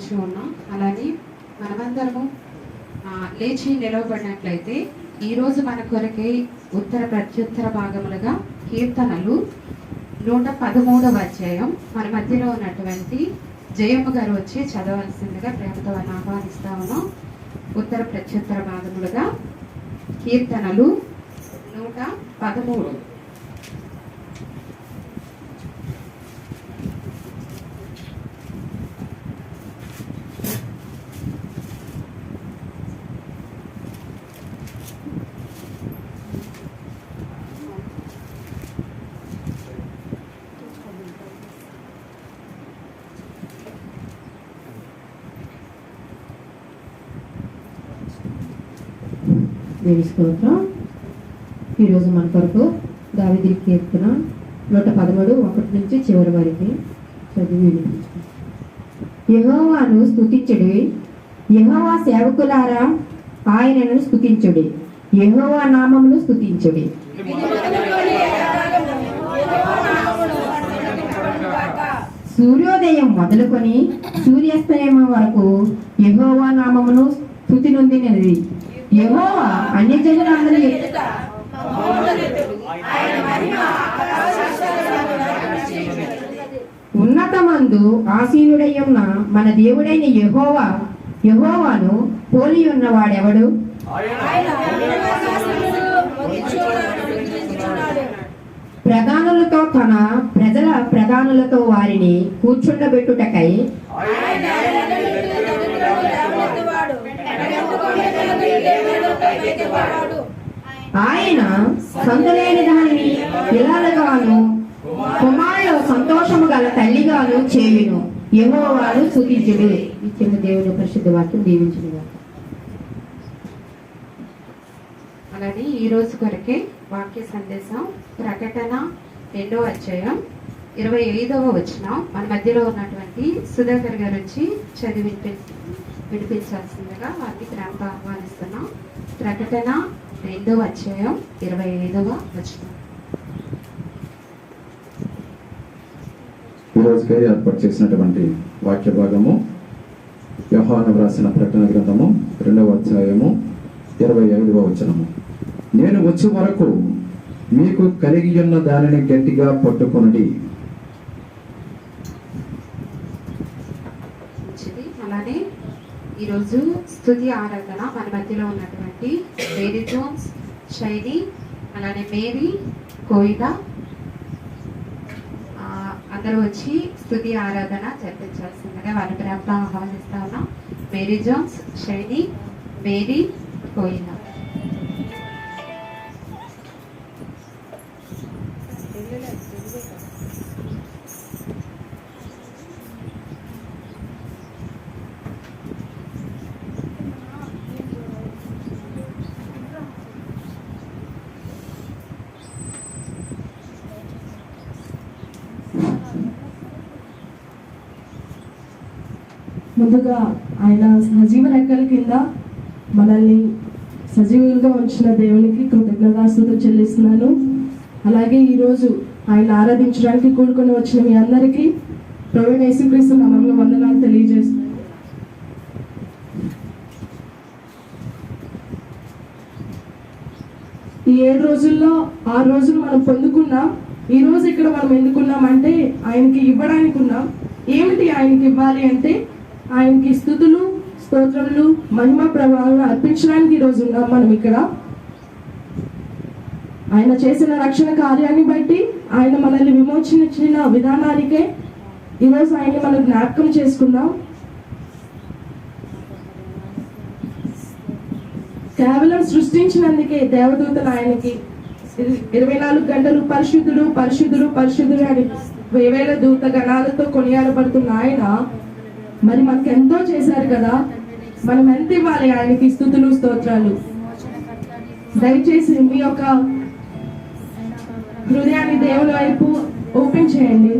ఉంచి ఉన్నాం. అలానే మనమందరము లేచి నిలవబడినట్లయితే ఈరోజు మన కొరకే ఉత్తర ప్రత్యుత్తర భాగములుగా కీర్తనలు నూట పదమూడవ అధ్యాయం. మన మధ్యలో ఉన్నటువంటి జయమ్మ గారు వచ్చి చదవలసిందిగా ప్రేమతో ఆహ్వానిస్తా ఉన్నాం. ఉత్తర ప్రత్యుత్తర భాగములుగా కీర్తనలు నూట పదమూడు. దేవి స్తోత్రం ఈరోజు మన కొరకు దావిది కీర్తన నూట పదమూడు ఒకటి నుంచి చివరి వరకు చదివి వినిపించుకుంటాం. యెహోవాను స్తుతించుడి. సేవకులారా ఆయనను స్థుతించుడి యహోవా నామమును స్తుతించుడి. సూర్యోదయం మొదలుకొని సూర్యాస్తమయం వరకు యహోవా నామమును స్తుతి నొందినది యెహోవా అన్యజనులందరి ఎదుట ఉన్నతమందు ఆసీనుడై ఉన్న మన దేవుడైన యహోవా యహోవాను పోలి ఉన్నవాడెవడు? ప్రధానులతో తన ప్రజల ప్రధానులతో వారిని కూర్చుండబెట్టుటకై ఆయన సంతలేని దానిని పిల్లలుగాను కుమారులు సంతోషము గల తల్లిగాను చేయును. యెహోవాను స్తుతించుడు ఇచ్చిన దేవుని పరిశుద్ధ వాక్యం దీవించుడుగా అలానే ఈ రోజు కొరకే వాక్య సందేశం ప్రకటన రెండో అధ్యాయం ఇరవై ఐదవ వచనం. మన మధ్యలో ఉన్నటువంటి సుధాకర్ గారు వచ్చి చదివి వినిపి వినిపించాల్సిందిగా వారికి ప్రేమతో ఆహ్వానిస్తున్నాం ప్రకటన రెండవ అధ్యాయం ఇరవై ఐదవ వచనం. ఈ రోజుకై ఏర్పాటు చేసినటువంటి వాక్య భాగము వ్యవహారం వ్రాసిన ప్రకటన గ్రంథము రెండవ అధ్యాయము ఇరవై ఐదవ వచనము. నేను వచ్చే వరకు మీకు కలిగి ఉన్న దానిని గట్టిగా పట్టుకొనడి. మంచిది అలానే ఈరోజు స్తుతి ఆరాధన మన మధ్యలో ఉన్నటువంటి మేరీ జోన్స్ షైని అలానే మేరీ కోయిదా అందరూ వచ్చి స్తుతి ఆరాధన జరిపించాల్సిందిగా వారి ప్రాంతం ఆహ్వానిస్తా ఉన్నాం. మేరీ జోన్స్ షైని మేరీ కోయిల ముందుగా ఆయన సజీవ రెక్కల కింద మనల్ని సజీవులుగా ఉంచిన దేవునికి కృతజ్ఞతాస్తుతులు చెల్లిస్తున్నాను. అలాగే ఈరోజు ఆయన ఆరాధించడానికి కూడుకొని వచ్చిన మీ అందరికీ ప్రవీణ యేసుక్రీస్తు నామంలో వందనాలు తెలియజేస్తున్నాను. ఈ ఏడు రోజుల్లో ఆరు రోజులు మనం పొందుకున్నాం. ఈ రోజు ఇక్కడ మనం ఎందుకున్నాం అంటే ఆయనకి ఇవ్వడానికి ఉన్నాం ఏమిటి ఆయనకి ఇవ్వాలి అంటే ఆయనకి స్థుతులు స్తోత్రములు మహిమ ప్రభావాలను అర్పించడానికి ఈ రోజు ఉన్నాం మనం ఇక్కడ. ఆయన చేసిన రక్షణ కార్యాన్ని బట్టి ఆయన మనల్ని విమోచించిన విధానానికే ఈరోజు ఆయన్ని మనం జ్ఞాపకం చేసుకుందాం. కేవలం సృష్టించినందుకే దేవదూతలు ఆయనకి ఇరవై నాలుగు గంటలు పరిశుద్ధుడు పరిశుద్ధుడు పరిశుద్ధుడు అని వేవేల దూత గణాలతో కొనియాడబడుతున్న ఆయన మరి మాకు ఎంతో చేశారు కదా. మనం ఎంత ఇవ్వాలి ఆయనకి స్థుతులు స్తోత్రాలు? దయచేసి మీ యొక్క హృదయాన్ని దేవుని వైపు ఓపెన్ చేయండి.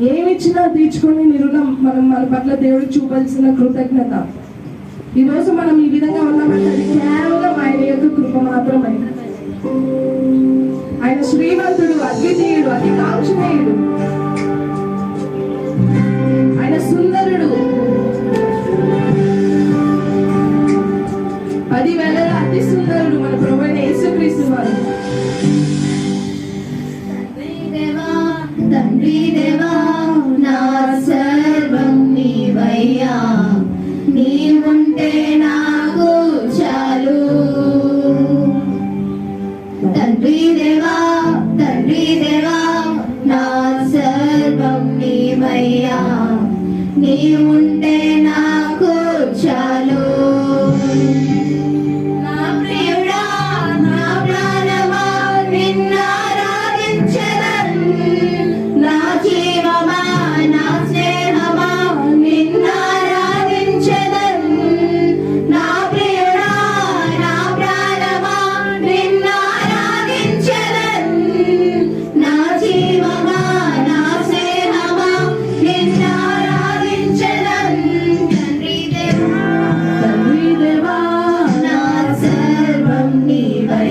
ఏమిచ్చినా తీర్చుకొని నిరుణం మనం మన పట్ల దేవుడికి చూపాల్సిన కృతజ్ఞత. ఈరోజు మనం ఈ విధంగా ఉన్నామంటే కేవలం ఆయన యొక్క కృప మాత్రమే. ఆయన శ్రీమంతుడు అద్వితీయుడు అతి కాంక్షణీయుడు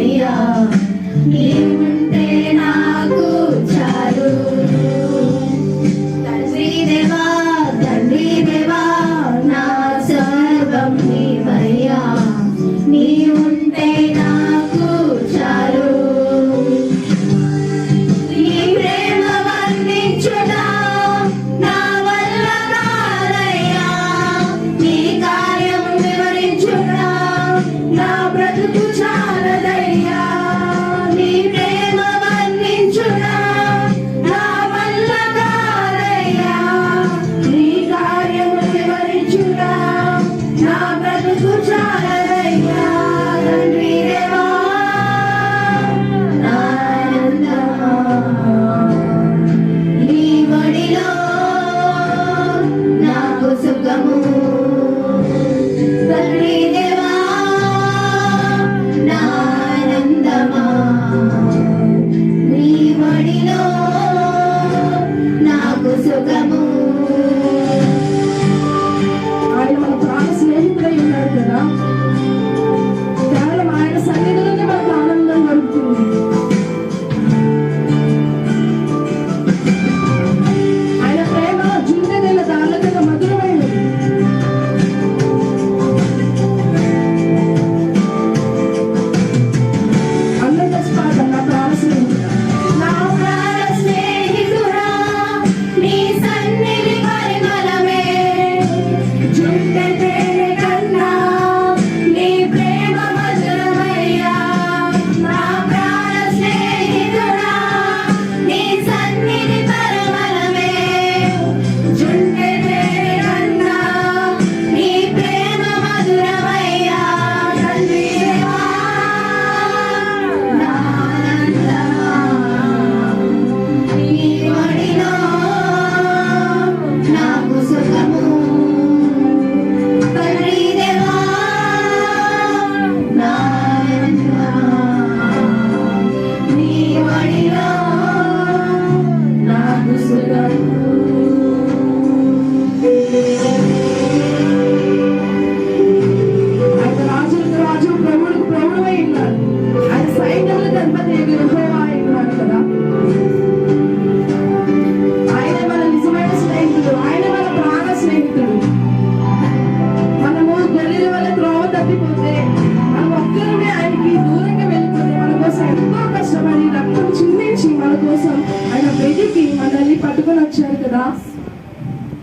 Maria. కాదు కదా?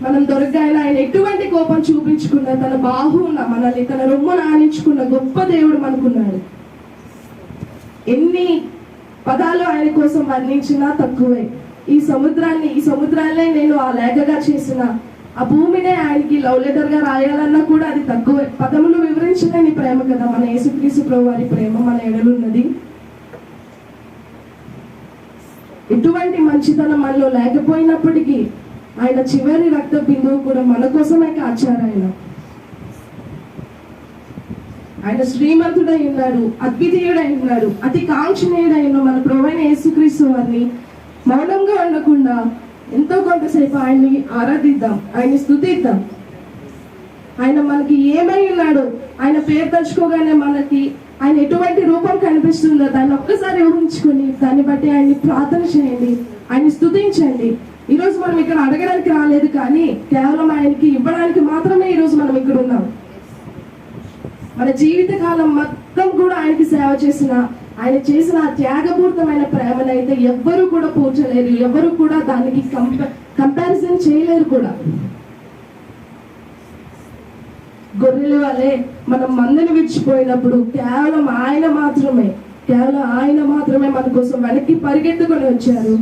మనం దొరకాయన ఆయన ఎటువంటి కోపం చూపించుకున్న తన బాహువున మనల్ని తన రొమ్మను ఆనించుకున్న గొప్ప దేవుడు మనకున్నాడు. ఎన్ని పదాలు ఆయన కోసం వర్ణించినా తక్కువే. ఈ సముద్రాన్ని ఈ సముద్రాన్నే నేను ఆ లేఖగా చేసిన. ఆ భూమినే ఆయనకి లవ్ లెటర్గా రాయాలన్నా కూడా అది తక్కువే. పదములు వివరించలేని ప్రేమ కదా మన యేసుక్రీసు ప్రభు వారి ప్రేమ మన ఎడలున్నది. ఎటువంటి మంచితనం మనలో లేకపోయినప్పటికీ ఆయన చివరి రక్త బిందువు కూడా మన కోసమే కాచారు ఆయన. ఆయన శ్రీమంతుడై ఉన్నాడు అద్వితీయుడై ఉన్నాడు అతి కాంక్షణీయుడై ఉన్న మన ప్రవైన యేసుక్రీస్తు వారిని మౌనంగా ఉండకుండా ఎంతో కొంతసేపు ఆయన్ని ఆరాధిద్దాం ఆయన్ని స్థుతిద్దాం. ఆయన మనకి ఏమై ఉన్నాడు ఆయన పేరు తలుచుకోగానే మనకి ఆయన ఎటువంటి రూపం కనిపిస్తుందో దాన్ని ఒక్కసారి ఊహించుకొని దాన్ని బట్టి ఆయన్ని ప్రార్థన చేయండి ఆయన్ని స్థుతించండి ఈరోజు మనం ఇక్కడ అడగడానికి రాలేదు కానీ కేవలం ఆయనకి ఇవ్వడానికి మాత్రమే ఈరోజు మనం ఇక్కడ ఉన్నాం. మన జీవిత కాలం మొత్తం కూడా ఆయనకి సేవ చేసిన ఆయన చేసిన ఆ త్యాగపూరితమైన ప్రేమనైతే ఎవ్వరూ కూడా పోల్చలేరు ఎవ్వరు కూడా దానికి కంప కంపారిజన్ చేయలేరు కూడా. గొర్రెల వలె మనం మందని విడిచిపోయినప్పుడు కేవలం ఆయన మాత్రమే కేవలం ఆయన మాత్రమే మన కోసం వెనక్కి పరిగెత్తుకొని వచ్చారు.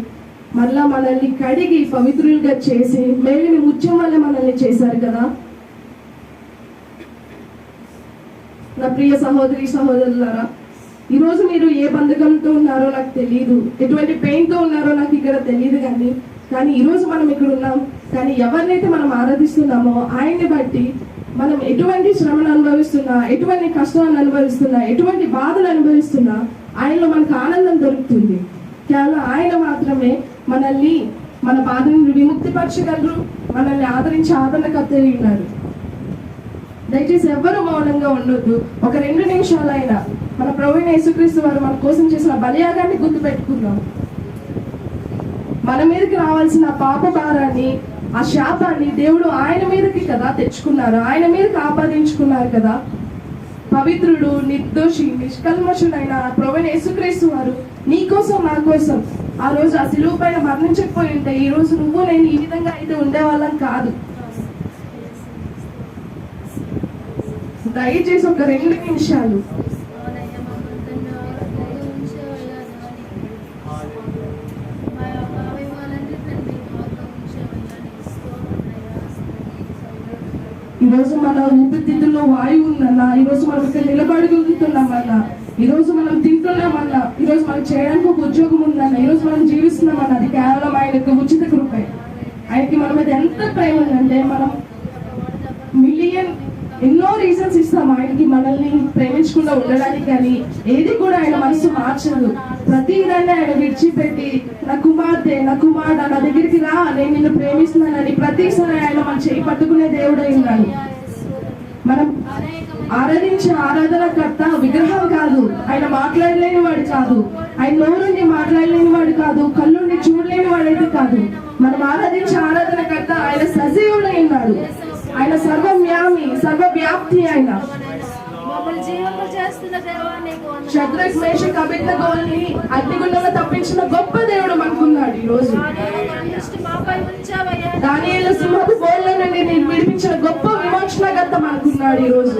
మళ్ళా మనల్ని కడిగి పవిత్రులుగా చేసి మేలుని ముత్యం వల్ల మనల్ని చేశారు కదా. నా ప్రియ సహోదరి సహోదరులారా ఈరోజు మీరు ఏ బంధకంతో ఉన్నారో నాకు తెలియదు ఎటువంటి పెయిన్తో ఉన్నారో నాకు ఇక్కడ తెలియదు కానీ కానీ ఈరోజు మనం ఇక్కడ ఉన్నాం. కానీ ఎవరినైతే మనం ఆరాధిస్తున్నామో ఆయన్ని బట్టి మనం ఎటువంటి శ్రమను అనుభవిస్తున్నా ఎటువంటి కష్టాలను అనుభవిస్తున్నా ఎటువంటి బాధలు అనుభవిస్తున్నా ఆయనలో మనకు ఆనందం దొరుకుతుంది. కేవలం ఆయన మాత్రమే మనల్ని మన బాధను విముక్తిపరచగలరు మనల్ని ఆదరించి ఆదరణకర్త ఉన్నారు. దయచేసి ఎవ్వరూ మౌనంగా ఉండొద్దు. ఒక రెండు నిమిషాలైనా మన ప్రవీణ యేసుక్రీస్తు వారు మన కోసం చేసిన బలియాగాన్ని గుర్తు పెట్టుకుందాం మన మీదకి రావాల్సిన పాప భారాన్ని ఆ శాపాన్ని దేవుడు ఆయన మీదకి కదా తెచ్చుకున్నారు. ఆయన మీదకి ఆపాదించుకున్నారు కదా. పవిత్రుడు నిర్దోషి నిష్కల్మషుడైన ప్రవీణ యేసుక్రీస్తు వారు నీ కోసం నా కోసం ఆ రోజు ఆ సిలువు పైన మరణించకపోయి ఉంటే ఈ రోజు నువ్వు నేను ఈ విధంగా అయితే ఉండేవాళ్ళం కాదు. దయచేసి ఒక రెండు నిమిషాలు ఈరోజు మన ఊపిరితిత్తుల్లో వాయువు ఉందన్న ఈరోజు మనం ఇక్కడ నిలబడగలుగుతున్నామన్న ఈరోజు మనం తింటున్నామన్న ఈరోజు మనం చేయడానికి ఒక ఉద్యోగం ఉందన్న ఈరోజు మనం జీవిస్తున్నామన్న అది కేవలం ఆయన యొక్క ఉచిత కృపే. ఆయనకి మన మీద ఎంత ప్రేమ ఉందంటే మనం మిలియన్ ఎన్నో రీజన్స్ ఇస్తాం ఆయనకి మనల్ని ప్రేమించకుండా ఉండడానికి కానీ ఏది కూడా ఆయన మనసు మార్చదు. ప్రతి దాన్ని ఆయన విడిచిపెట్టి నా కుమార్తె నా కుమారుడు నా దగ్గరికి రా. నేను నిన్ను ప్రేమిస్తున్నానని ప్రతిసారి ఆయన మన చేయి పట్టుకునే దేవుడై ఉన్నాడు. మనం ఆరాధించే ఆరాధనకర్త విగ్రహం కాదు. ఆయన మాట్లాడలేని వాడు కాదు. ఆయన నోరుని మాట్లాడలేని వాడు కాదు. కళ్ళుండి చూడలేని వాడైతే కాదు. మనం ఆరాధించే ఆరాధనకర్త ఆయన సజీవుడై ఉన్నాడు. ఆయన సర్వవ్యామి సర్వవ్యాప్తి ఆయన. మమ్మల్ని జీవంగా చేస్తున్న దేవా నీకు అగ్నిగుండంలో తప్పించిన గొప్ప దేవుడు మనకున్నాడు ఈ రోజు మాపై ఉంచావయ్యా. దానియేలు సింహపు బోళ్ళ నుండి నేను విడిపించిన గొప్ప విమోచనకర్త మనకున్నాడు ఈ రోజు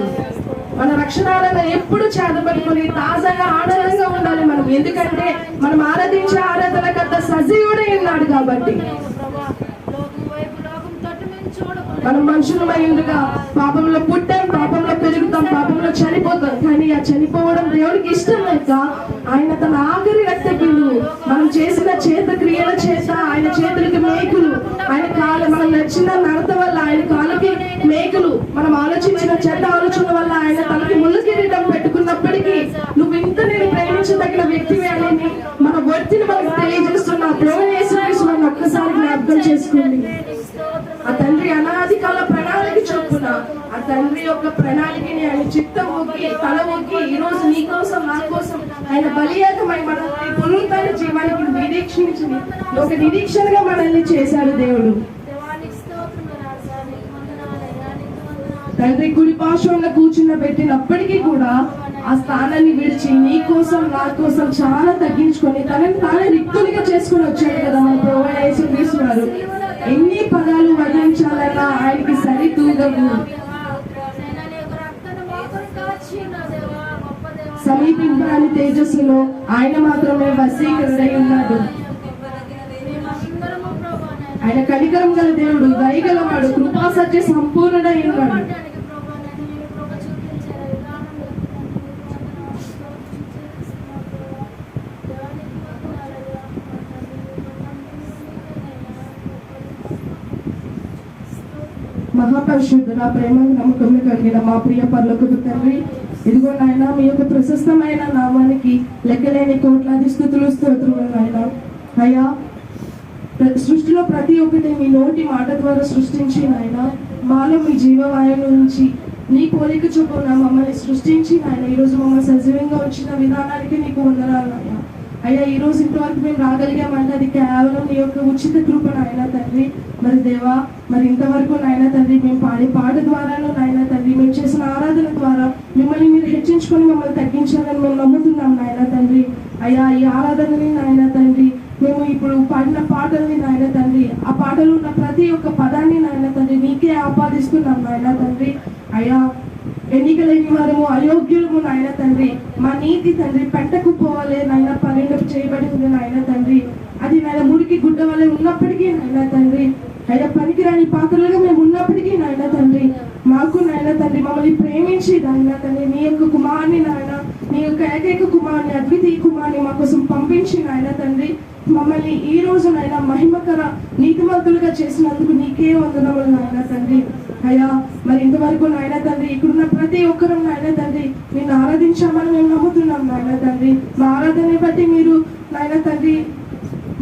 మన రక్షణాలను ఎప్పుడు చేతపట్టుకుని తాజాగా ఆనందంగా ఉండాలి మనం. ఎందుకంటే మనం ఆరాధించే ఆరాధనకర్త సజీవుడై ఉన్నాడు కాబట్టి ప్రభా, లోకం వైపు లోకం తట్టు మేము చూడకుండా మనం మనుషులమై ఉండగా పాపంలో పుట్టాం పాపంలో పెరుగుతాం పాపంలో చనిపోతాం. కానీ ఆ చనిపోవడం దేవుడికి ఇష్టం లేక ఆయన తన ఆఖరి రక్త మనం చేసిన చేత క్రియల చేత ఆయన చేతులకి మేకులు. ఆయన కాలు మనం నచ్చిన నడత వల్ల ఆయన కాళ్ళకి మేకులు. మనం ఆలోచించిన చెడ్డ ఆలోచన వల్ల ఆయన తనకి ముళ్ళు కిరీటం పెట్టుకున్నప్పటికీ నువ్వు ఇంత నేను ప్రేమించదగిన వ్యక్తి అని మన వర్తిని మనం తండ్రి యొక్క ప్రణాళికని ఆయన చిత్తం ఒక్కి తల ఒక్కి ఈ రోజు నీ కోసం నా కోసం ఆయన బలియాగమై మనల్ని పునరుద్ధరణ జీవానికి నిరీక్షించి ఒక నిరీక్షణగా మనల్ని చేశాడు దేవుడు. తండ్రి కుడి పార్శ్వంలో కూర్చున్న పెట్టినప్పటికీ కూడా ఆ స్థానాన్ని విడిచి నీ కోసం నా కోసం చాలా తగ్గించుకొని తనని తానే రిక్తునిగా చేసుకొని వచ్చాడు కదా మన ప్రభు యేసుక్రీస్తు తీసుకున్నారు ఎన్ని పదాలు వర్ణించాలన్నా ఆయనకి సరితూగవు దేవా, నేను నీ యొక్క రక్తాన్ని మా కొరకు కాచి ఉన్నావు దేవా, గొప్ప దేవా. సమీపింపరాని తేజస్సులో ఆయన మాత్రమే వశీకరుడై ఉన్నాడు. ఆయన కనికరం గల దేవుడు దయగలవాడు కృపా సత్య సంపూర్ణుడై ఉన్నాడు. పడ్డానికి మహాపరిశుద్ధుల ప్రేమ నమ్మకం కలిగిన మా ప్రియ పర్లకు తండ్రి ఇదిగో నాయన మీ యొక్క ప్రశస్తమైన నామానికి లెక్కలేని కోట్లాది స్థుతులు స్తోత్రులు నాయన. అయ్యా సృష్టిలో ప్రతి ఒక్కటి మీ నోటి మాట ద్వారా సృష్టించి నాయన. మాలో మీ జీవవాయువు నుంచి నీ పోలిక చొప్పున మమ్మల్ని సృష్టించి నాయన. ఈరోజు మమ్మల్ని సజీవంగా వచ్చిన విధానానికి నీకు వందనాలు నాయన. అయ్యా ఈ రోజు ఇంతవరకు మేము రాగలిగామంటే అది కేవలం నీ యొక్క ఉచిత కృప నాయన తండ్రి. మరి దేవా మరి ఇంతవరకు నాయన తండ్రి మేము పాడే పాట ద్వారాను నాయన తండ్రి మేము చేసిన ఆరాధన ద్వారా మిమ్మల్ని మీరు హెచ్చించుకొని మమ్మల్ని తగ్గించాలని మేము నమ్ముతున్నాం నాయన తండ్రి. అయ్యా ఈ ఆరాధనని నాయన తండ్రి. మేము ఇప్పుడు పాడిన పాటల్ని నాయన తండ్రి. ఆ పాటలు ఉన్న ప్రతి ఒక్క పదాన్ని నాయన తండ్రి నీకే ఆపాదిస్తున్నాం నాయన తండ్రి. అయ్యా ఎన్నికలేని వారము అయోగ్యులము నాయన తండ్రి. మా నీతి తండ్రి పెంటకు పోవాలే నాయన పరిణం చేయబడింది నాయన తండ్రి. అది నాయన మురికి గుడ్డ వలె ఉన్నప్పటికీ నాయన తండ్రి. అయ్యా పనికిరాని పాత్రలుగా మేము ఉన్నప్పటికీ నాయన తండ్రి. మాకు నాయన తండ్రి మమ్మల్ని ప్రేమించి నాయన తండ్రి నీ యొక్క కుమారుని నాయన నీ యొక్క ఏకైక కుమారుని అద్వితీయ కుమార్ని మా కోసం పంపించి నాయన తండ్రి. మమ్మల్ని ఈ రోజు నాయన మహిమకర నీతిమంతులుగా చేసినందుకు నీకే వందనములు నాయన తండ్రి. అయ్యా మరి ఇంతవరకు నాయన తండ్రి ఇక్కడున్న ప్రతి ఒక్కరూ నాయన తండ్రి నేను ఆరాధించామని మేము నమ్ముతున్నాం నాయన తండ్రి. మా ఆరాధనని బట్టి మీరు నాయన తండ్రి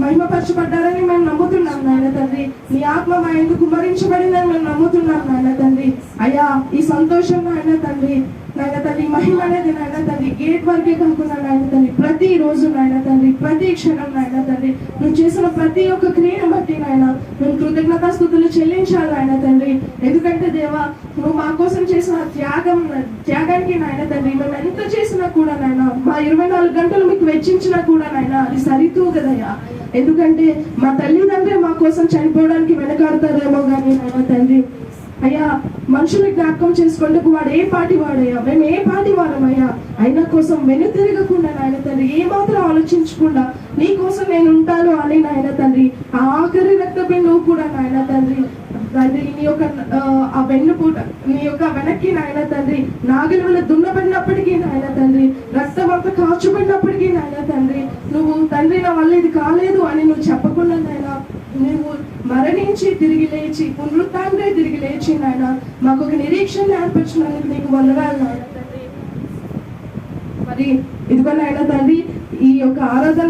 మహిమపరచబడ్డారని మేము నమ్ముతున్నాం నాయన తండ్రి. నీ ఆత్మ మా ఎందుకు కుమరించబడిందని మేము నమ్ముతున్నాం నాయన తండ్రి. అయ్యా ఈ సంతోషం నాయన తండ్రి. నాయన తల్లి మహిమనేది నాయన తండ్రి గేట్ వరకే కాకుండా నాయన తండ్రి ప్రతి రోజు నాయన తండ్రి ప్రతి క్షణం నాయన తండ్రి నువ్వు చేసిన ప్రతి ఒక్క క్రియను బట్టి నాయన మేము కృతజ్ఞతాస్థుతులు చెల్లించాలి నాయన తండ్రి ఎందుకంటే దేవా నువ్వు మా కోసం చేసిన త్యాగం త్యాగానికి నాయన తండ్రి మేము ఎంత చేసినా కూడా నాయన మా ఇరవై నాలుగు గంటలు మీకు వెచ్చించినా కూడా నాయన అది సరితూగదయ్యా. ఎందుకంటే మా తల్లిదండ్రులు మా కోసం చనిపోవడానికి వెనకాడతారేమో కానీ నాయన తండ్రి అయ్యా మనుషులు జ్ఞాపకం చేసుకుంటూ వాడు ఏ పాటి వాడయ్యా? మేము ఏ పాటి వారమయ్యా? అయినా కోసం వెనుతిరగకుండా నాయన తండ్రి ఏ మాత్రం ఆలోచించకుండా నీ కోసం నేను ఉంటాను అని నాయన తండ్రి ఆ ఆఖరి రక్త నువ్వు కూడా నాయన తండ్రి తండ్రి నీ యొక్క ఆ, ఆ వెన్నుపూట నీ యొక్క వెనక్కి నాయన తండ్రి నాగలి వల్ల దున్నబడినప్పటికీ నాయన తండ్రి రక్తం కాచుబడినప్పటికీ నాయన తండ్రి నువ్వు తండ్రి నా వల్ల ఇది కాలేదు అని నువ్వు చెప్పకుండా నాయన నువ్వు మరణించి తిరిగి లేచి పునరుత్డే తిరిగి లేచి నాయన మాకు ఒక నిరీక్షణ ఏర్పరిచినందుకు నీకు వందనాలు తండ్రి. మరి ఇదిగో నాయన తండ్రి ఈ యొక్క ఆరాధన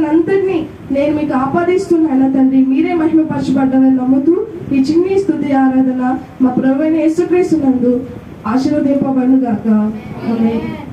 నేను మీకు ఆపాదిస్తున్నాను తండ్రి మీరే మహిమపరచబడ్డారని నమ్ముతూ ఈ చిన్ని స్థుతి ఆరాధన మా ప్రభుత్వ యేసుక్రీస్తునందు ఆశీర్వదింపబడుగాక ఆమేన్.